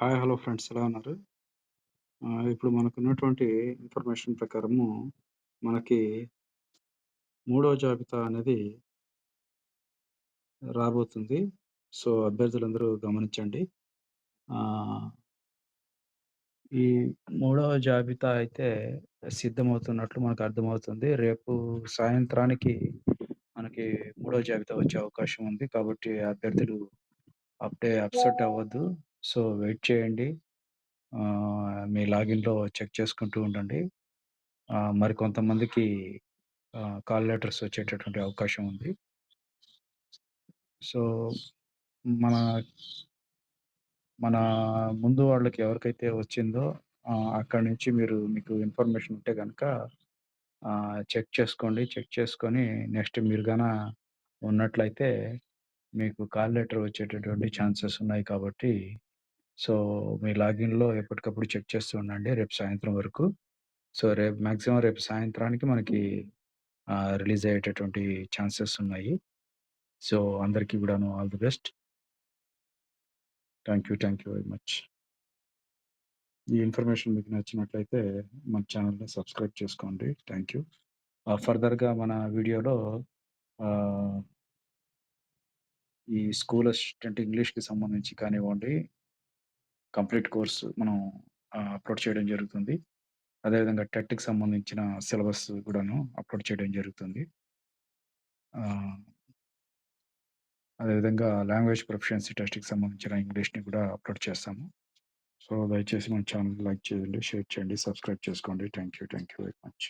Hi! Hello friends ఎలా ఉన్నారు? ఇప్పుడు మనకున్నటువంటి ఇన్ఫర్మేషన్ ప్రకారము మనకి మూడో జాబితా అనేది రాబోతుంది. సో, అభ్యర్థులందరూ గమనించండి. ఈ మూడవ జాబితా అయితే సిద్ధమవుతున్నట్లు మనకు అర్థమవుతుంది. రేపు సాయంత్రానికి మనకి మూడో జాబితా వచ్చే అవకాశం ఉంది. కాబట్టి అభ్యర్థులు అప్పుడే అప్‌సెట్ అవ్వద్దు. సో, వెయిట్ చేయండి. ఆహ్, మీ లాగిన్‌లో చెక్ చేసుకుంటూ ఉండండి. ఆహ్, మరికొంతమందికి ఆహ్, కాల్ లెటర్స్ వచ్చేటటువంటి అవకాశం ఉంది. సో, మన మన ముందు వాళ్ళకి ఎవరికైతే వచ్చిందో ఆహ్, అక్కడి నుంచి మీరు మీకు ఇన్ఫర్మేషన్ ఉంటే గనక ఆహ్, చెక్ చేసుకోండి. చెక్ చేసుకొని నెక్స్ట్ మీరు గాన ఉన్నట్లయితే మీకు కాల్ లెటర్ వచ్చేటటువంటి ఛాన్సెస్ ఉన్నాయి కాబట్టి సో, మీ లాగిన్‌లో ఎప్పటికప్పుడు చెక్ చేస్తూ ఉండండి రేపు సాయంత్రం వరకు. సో, రేపు మాక్సిమం రేపు సాయంత్రానికి మనకి ఆహ్, రిలీజ్ అయ్యేటటువంటి ఛాన్సెస్ ఉన్నాయి. సో, అందరికీ కూడాను all the best. Thank you. Thank you very much. ఈ ఇన్ఫర్మేషన్ మీకు నచ్చినట్లయితే మన ఛానెల్‌ని సబ్స్క్రైబ్ చేసుకోండి. Thank you. ఆహ్, ఫర్దర్‌గా మన వీడియోలో ఆహ్ ఈ స్కూల్ అసిస్టెంట్ ఇంగ్లీష్‌కి సంబంధించి కానివ్వండి కంప్లీట్ కోర్స్ మనం ఆహ్, అప్‌లోడ్ చేయడం జరుగుతుంది. అదేవిధంగా టెట్‌కి సంబంధించిన సిలబస్ కూడాను అప్‌లోడ్ చేయడం జరుగుతుంది. ఆహ్ అదేవిధంగా లాంగ్వేజ్ ప్రొఫిషియన్సీ టెస్ట్‌కి సంబంధించిన ఇంగ్లీష్‌ని కూడా అప్‌లోడ్ చేస్తాము. సో, దయచేసి మన ఛానెల్ లైక్ చేయండి, షేర్ చేయండి, సబ్స్క్రైబ్ చేసుకోండి. Thank you. Thank you very much.